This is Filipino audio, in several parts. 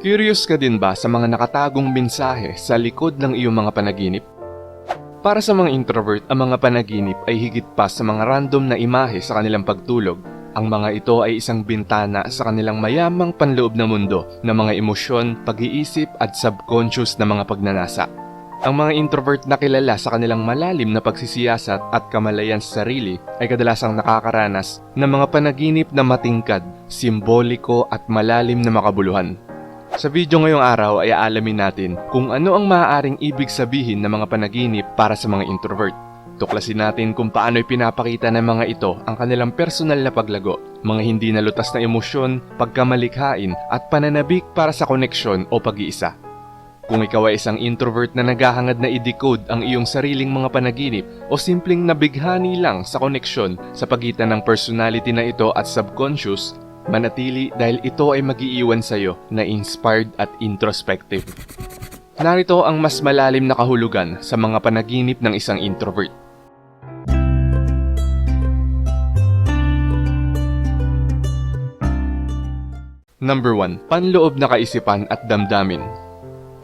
Curious ka din ba sa mga nakatagong mensahe sa likod ng iyong mga panaginip? Para sa mga introvert, ang mga panaginip ay higit pa sa mga random na imahe sa kanilang pagtulog. Ang mga ito ay isang bintana sa kanilang mayamang panloob na mundo ng mga emosyon, pag-iisip at subconscious na mga pagnanasa. Ang mga introvert na kilala sa kanilang malalim na pagsisiyasat at kamalayan sa sarili ay kadalasang nakakaranas ng mga panaginip na matingkad, simboliko at malalim na makabuluhan. Sa video ngayong araw ay aalamin natin kung ano ang maaaring ibig sabihin ng mga panaginip para sa mga introvert. Tuklasin natin kung paano pinapakita ng mga ito ang kanilang personal na paglago, mga hindi nalutas na emosyon, pagkamalikhain at pananabik para sa koneksyon o pag-iisa. Kung ikaw ay isang introvert na naghahangad na i-decode ang iyong sariling mga panaginip o simpleng nabighani lang sa koneksyon sa pagitan ng personality na ito at subconscious, manatili dahil ito ay magiiwan sa iyo na inspired at introspective. Narito ang mas malalim na kahulugan sa mga panaginip ng isang introvert. Number 1. Panloob na kaisipan at damdamin.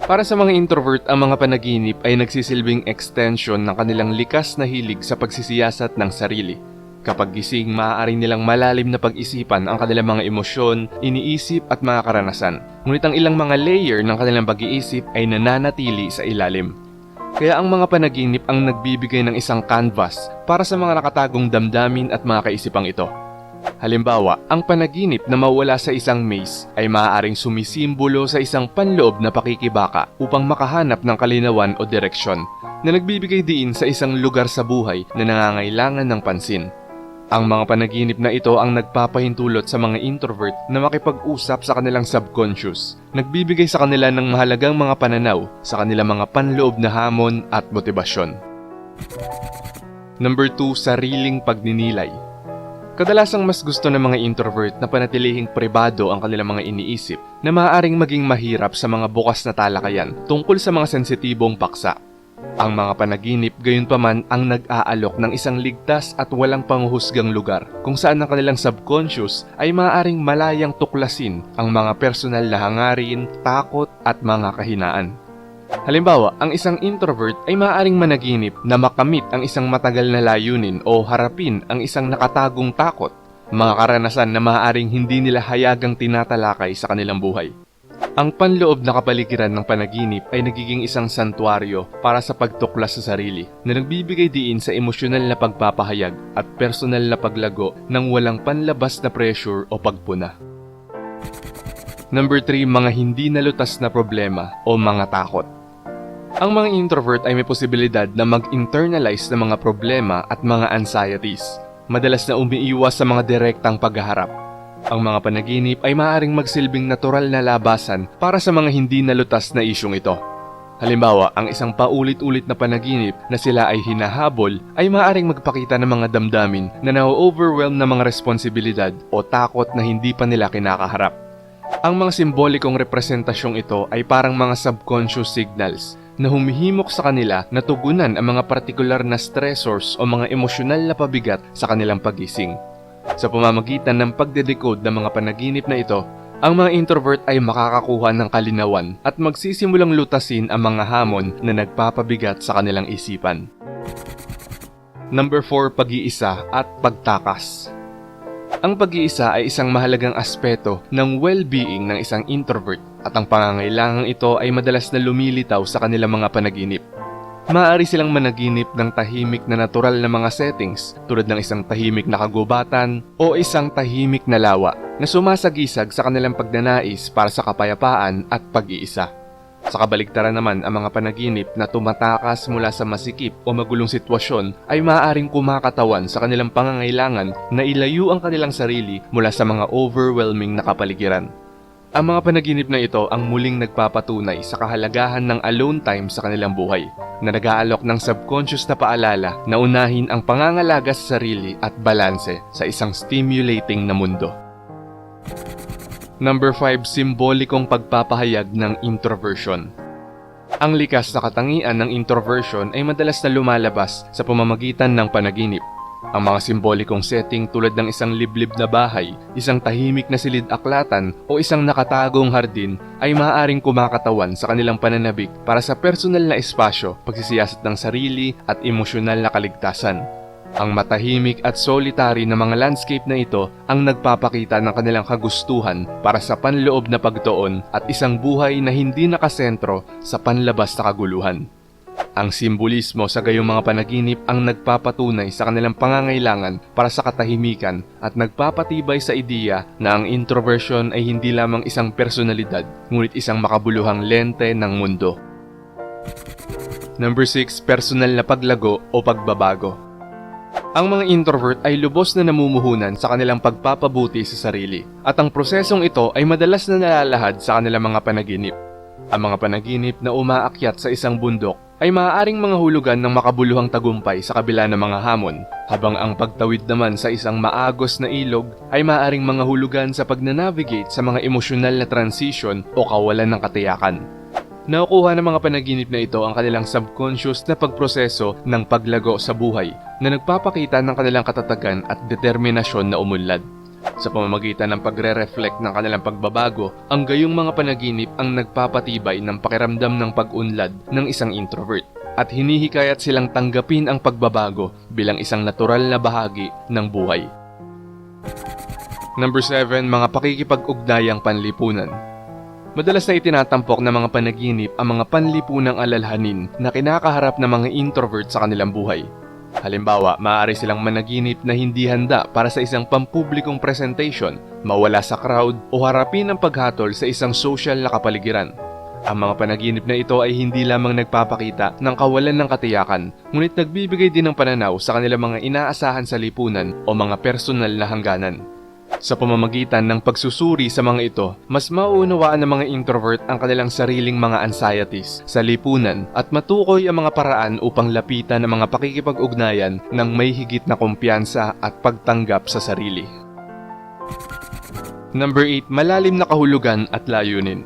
Para sa mga introvert, ang mga panaginip ay nagsisilbing extension ng kanilang likas na hilig sa pagsisiyasat ng sarili. Kapag gising, maaari nilang malalim na pag-isipan ang kanilang mga emosyon, iniisip at mga karanasan. Ngunit ang ilang mga layer ng kanilang pag-iisip ay nananatili sa ilalim. Kaya ang mga panaginip ang nagbibigay ng isang canvas para sa mga nakatagong damdamin at mga kaisipang ito. Halimbawa, ang panaginip na mawala sa isang maze ay maaaring sumisimbolo sa isang panloob na pakikibaka upang makahanap ng kalinawan o direksyon na nagbibigay diin sa isang lugar sa buhay na nangangailangan ng pansin. Ang mga panaginip na ito ang nagpapahintulot sa mga introvert na makipag-usap sa kanilang subconscious, nagbibigay sa kanila ng mahalagang mga pananaw sa kanilang mga panloob na hamon at motibasyon. Number 2, sariling pagninilay. Kadalasang mas gusto ng mga introvert na panatilihing pribado ang kanilang mga iniisip na maaaring maging mahirap sa mga bukas na talakayan tungkol sa mga sensitibong paksa. Ang mga panaginip gayon paman ang nag-aalok ng isang ligtas at walang panghuhusgang lugar kung saan ang kanilang subconscious ay maaaring malayang tuklasin ang mga personal na hangarin, takot at mga kahinaan. Halimbawa, ang isang introvert ay maaaring managinip na makamit ang isang matagal na layunin o harapin ang isang nakatagong takot, mga karanasan na maaaring hindi nila hayagang tinatalakay sa kanilang buhay. Ang panloob na kapaligiran ng panaginip ay nagiging isang santuaryo para sa pagtuklas sa sarili na nagbibigay diin sa emosyonal na pagpapahayag at personal na paglago ng walang panlabas na pressure o pagpuna. Number 3, mga hindi nalutas na problema o mga takot. Ang mga introvert ay may posibilidad na mag-internalize ng mga problema at mga anxieties, madalas na umiiwas sa mga direktang paghaharap. Ang mga panaginip ay maaaring magsilbing natural na labasan para sa mga hindi nalutas na isyong ito. Halimbawa, ang isang paulit-ulit na panaginip na sila ay hinahabol ay maaaring magpakita ng mga damdamin na na-overwhelm na mga responsibilidad o takot na hindi pa nila kinakaharap. Ang mga simbolikong representasyong ito ay parang mga subconscious signals na humihimok sa kanila na tugunan ang mga partikular na stressors o mga emosyonal na pabigat sa kanilang pagising. Sa pamamagitan ng pagdedecode ng mga panaginip na ito, ang mga introvert ay makakakuha ng kalinawan at magsisimulang lutasin ang mga hamon na nagpapabigat sa kanilang isipan. Number 4, pag-iisa at pagtakas. Ang pag-iisa ay isang mahalagang aspeto ng well-being ng isang introvert at ang pangangailangang ito ay madalas na lumilitaw sa kanilang mga panaginip. Maaari silang managinip ng tahimik na natural na mga settings tulad ng isang tahimik na kagubatan o isang tahimik na lawa na sumasagisag sa kanilang pagnanais para sa kapayapaan at pag-iisa. Sa kabaligtaran naman, ang mga panaginip na tumatakas mula sa masikip o magulong sitwasyon ay maaaring kumakatawan sa kanilang pangangailangan na ilayo ang kanilang sarili mula sa mga overwhelming na kapaligiran. Ang mga panaginip na ito ang muling nagpapatunay sa kahalagahan ng alone time sa kanilang buhay, na nag-aalok ng subconscious na paalala na unahin ang pangangalaga sa sarili at balanse sa isang stimulating na mundo. Number 5, simbolikong pagpapahayag ng introversion. Ang likas na katangian ng introversion ay madalas na lumalabas sa pamamagitan ng panaginip. Ang mga simbolikong setting tulad ng isang liblib na bahay, isang tahimik na silid aklatan o isang nakatagong hardin ay maaaring kumakatawan sa kanilang pananabik para sa personal na espasyo, pagsisiyasat ng sarili at emosyonal na kaligtasan. Ang matahimik at solitary na mga landscape na ito ang nagpapakita ng kanilang kagustuhan para sa panloob na pagtuon at isang buhay na hindi nakasentro sa panlabas na kaguluhan. Ang simbolismo sa gayong mga panaginip ang nagpapatunay sa kanilang pangangailangan para sa katahimikan at nagpapatibay sa ideya na ang introversion ay hindi lamang isang personalidad, ngunit isang makabuluhang lente ng mundo. Number 6, personal na paglago o pagbabago. Ang mga introvert ay lubos na namumuhunan sa kanilang pagpapabuti sa sarili at ang prosesong ito ay madalas na nalalahad sa kanilang mga panaginip. Ang mga panaginip na umaakyat sa isang bundok ay maaaring mga hulugan ng makabuluhang tagumpay sa kabila ng mga hamon, habang ang pagtawid naman sa isang maagos na ilog ay maaaring mga hulugan sa pagnanavigate sa mga emosyonal na transition o kawalan ng katiyakan. Nakukuha ng mga panaginip na ito ang kanilang subconscious na pagproseso ng paglago sa buhay na nagpapakita ng kanilang katatagan at determinasyon na umunlad. Sa pamamagitan ng pagre-reflect ng kanilang pagbabago, ang gayong mga panaginip ang nagpapatibay ng pakiramdam ng pag-unlad ng isang introvert at hinihikayat silang tanggapin ang pagbabago bilang isang natural na bahagi ng buhay. Number 7, mga pakikipag-ugdayang panlipunan. Madalas na itinatampok ng mga panaginip ang mga panlipunang alalhanin na kinakaharap ng mga introvert sa kanilang buhay. Halimbawa, maaari silang managinip na hindi handa para sa isang pampublikong presentation, mawala sa crowd o harapin ang paghatol sa isang social na kapaligiran. Ang mga panaginip na ito ay hindi lamang nagpapakita ng kawalan ng katiyakan, ngunit nagbibigay din ng pananaw sa kanilang mga inaasahan sa lipunan o mga personal na hangganan. Sa pamamagitan ng pagsusuri sa mga ito, mas mauunawaan ng mga introvert ang kanilang sariling mga anxieties sa lipunan at matukoy ang mga paraan upang lapitan ang mga pakikipag-ugnayan ng may higit na kumpiyansa at pagtanggap sa sarili. Number 8, malalim na kahulugan at layunin.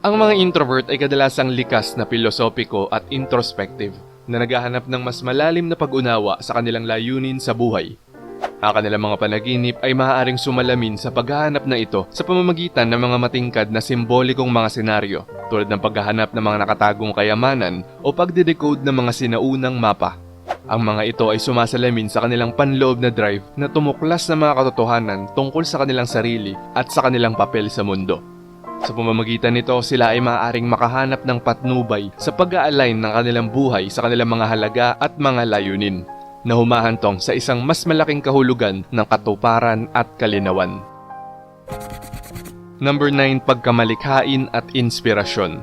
Ang mga introvert ay kadalasang likas na pilosopiko at introspective na naghahanap ng mas malalim na pag-unawa sa kanilang layunin sa buhay. Ang kanilang mga panaginip ay maaaring sumalamin sa paghahanap na ito sa pamamagitan ng mga matingkad na simbolikong mga senaryo tulad ng paghahanap ng mga nakatagong kayamanan o pagdedecode ng mga sinaunang mapa. Ang mga ito ay sumasalamin sa kanilang panloob na drive na tumuklas ng mga katotohanan tungkol sa kanilang sarili at sa kanilang papel sa mundo. Sa pamamagitan nito, sila ay maaaring makahanap ng patnubay sa pag-a-align ng kanilang buhay sa kanilang mga halaga at mga layunin na humahantong sa isang mas malaking kahulugan ng katuparan at kalinawan. Number 9, pagkamalikhain at inspirasyon.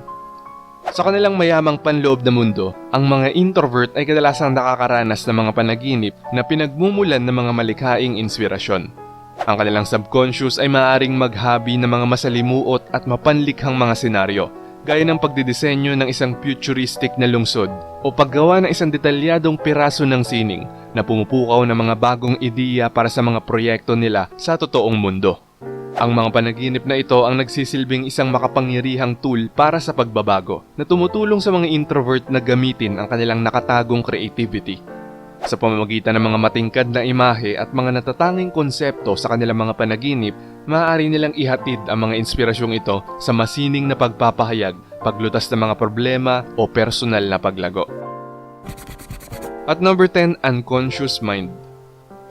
Sa kanilang mayamang panloob na mundo, ang mga introvert ay kadalasang nakakaranas ng mga panaginip na pinagmumulan ng mga malikhaing inspirasyon. Ang kanilang subconscious ay maaaring maghabi ng mga masalimuot at mapanlikhang mga senaryo, gaya ng pagdidisenyo ng isang futuristic na lungsod o paggawa ng isang detalyadong piraso ng sining na pumupukaw ng mga bagong ideya para sa mga proyekto nila sa totoong mundo. Ang mga panaginip na ito ang nagsisilbing isang makapangyarihang tool para sa pagbabago na tumutulong sa mga introvert na gamitin ang kanilang nakatagong creativity. Sa pamamagitan ng mga matingkad na imahe at mga natatanging konsepto sa kanilang mga panaginip, maaari nilang ihatid ang mga inspirasyong ito sa masining na pagpapahayag, paglutas ng mga problema o personal na paglago. At number 10, unconscious mind.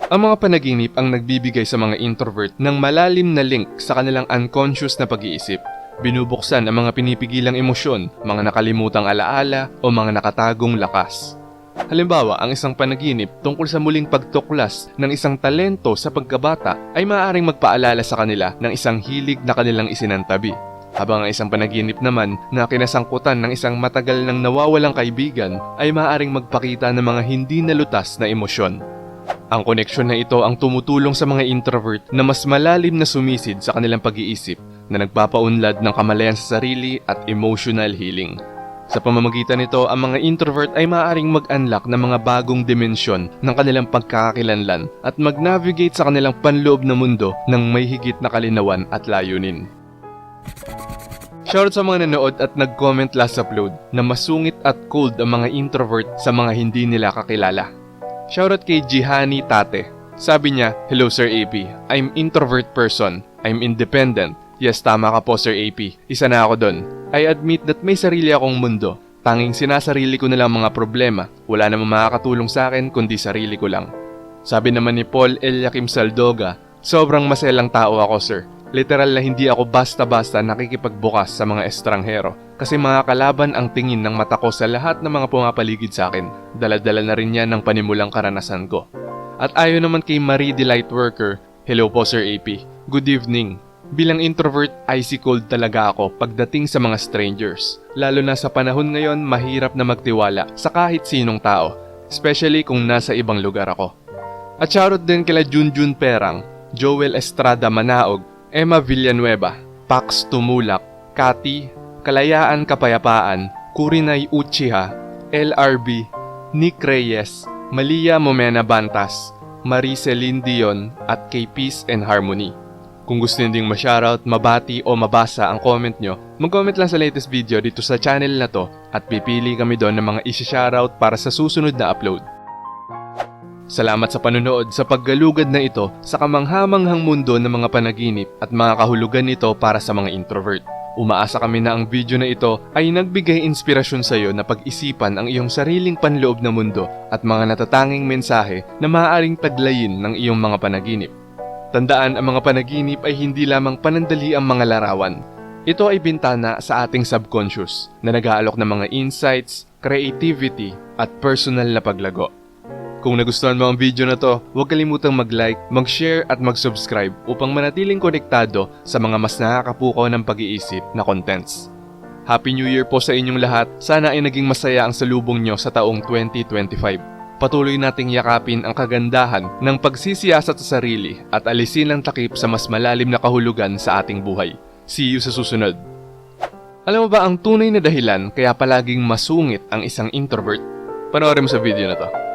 Ang mga panaginip ang nagbibigay sa mga introvert ng malalim na link sa kanilang unconscious na pag-iisip. Binubuksan ang mga pinipigilang emosyon, mga nakalimutang alaala o mga nakatagong lakas. Halimbawa, ang isang panaginip tungkol sa muling pagtuklas ng isang talento sa pagkabata ay maaaring magpaalala sa kanila ng isang hilig na kanilang isinantabi. Habang ang isang panaginip naman na kinasangkutan ng isang matagal nang nawawalang kaibigan ay maaaring magpakita ng mga hindi nalutas na emosyon. Ang koneksyon na ito ang tumutulong sa mga introvert na mas malalim na sumisid sa kanilang pag-iisip na nagpapaunlad ng kamalayan sa sarili at emotional healing. Sa pamamagitan nito, ang mga introvert ay maaaring mag-unlock ng mga bagong dimensyon ng kanilang pagkakakilanlan at mag-navigate sa kanilang panloob na mundo ng may higit na kalinawan at layunin. Shoutout sa mga nanood at nag-comment last upload na masungit at cold ang mga introvert sa mga hindi nila kakilala. Shoutout kay Jihani Tate. Sabi niya, Hello Sir AP, I'm introvert person. I'm independent. Yes, tama ka po Sir AP. Isa na ako doon. I admit that may sarili akong mundo. Tanging sinasarili ko na lang mga problema. Wala namang makakatulong sa akin kundi sarili ko lang. Sabi naman ni Paul Eliakim Saldoga, sobrang maselang tao ako sir. Literal na hindi ako basta-basta nakikipagbukas sa mga estranghero kasi mga kalaban ang tingin ng mata ko sa lahat ng mga pumapaligid sa akin. Daladala na rin yan ng panimulang karanasan ko. At ayon naman kay Marie Delight Worker, Hello po Sir AP, good evening. Bilang introvert, icy cold talaga ako pagdating sa mga strangers. Lalo na sa panahon ngayon, mahirap na magtiwala sa kahit sinong tao, especially kung nasa ibang lugar ako. At shoutout din kila Junjun Perang, Joel Estrada Manaog, Emma Villanueva, Pax Tumulak, Kati, Kalayaan Kapayapaan, Kurinay Uchiha, LRB, Nick Reyes, Malia Momena Bantas, Marie Celine Dion at kay Peace and Harmony. Kung gusto nyo ding ma-shoutout, mabati o mabasa ang comment nyo, mag-comment lang sa latest video dito sa channel na to at pipili kami doon ng mga isi-shoutout para sa susunod na upload. Salamat sa panunood sa paggalugad na ito sa kamanghamanghang mundo ng mga panaginip at mga kahulugan nito para sa mga introvert. Umaasa kami na ang video na ito ay nagbigay inspirasyon sa iyo na pag-isipan ang iyong sariling panloob na mundo at mga natatanging mensahe na maaaring taglayin ng iyong mga panaginip. Tandaan ang mga panaginip ay hindi lamang panandali ang mga larawan. Ito ay bintana sa ating subconscious na nag-aalok ng mga insights, creativity at personal na paglago. Kung nagustuhan mo ang video na to, huwag kalimutang mag-like, mag-share at mag-subscribe upang manatiling konektado sa mga mas nakakapukaw ng pag-iisip na contents. Happy New Year po sa inyong lahat. Sana ay naging masaya ang salubong nyo sa taong 2025. Patuloy nating yakapin ang kagandahan ng pagsisiyasat sa sarili at alisin ang takip sa mas malalim na kahulugan sa ating buhay. See you sa susunod. Alam mo ba ang tunay na dahilan kaya palaging masungit ang isang introvert? Panoorin mo sa video na to.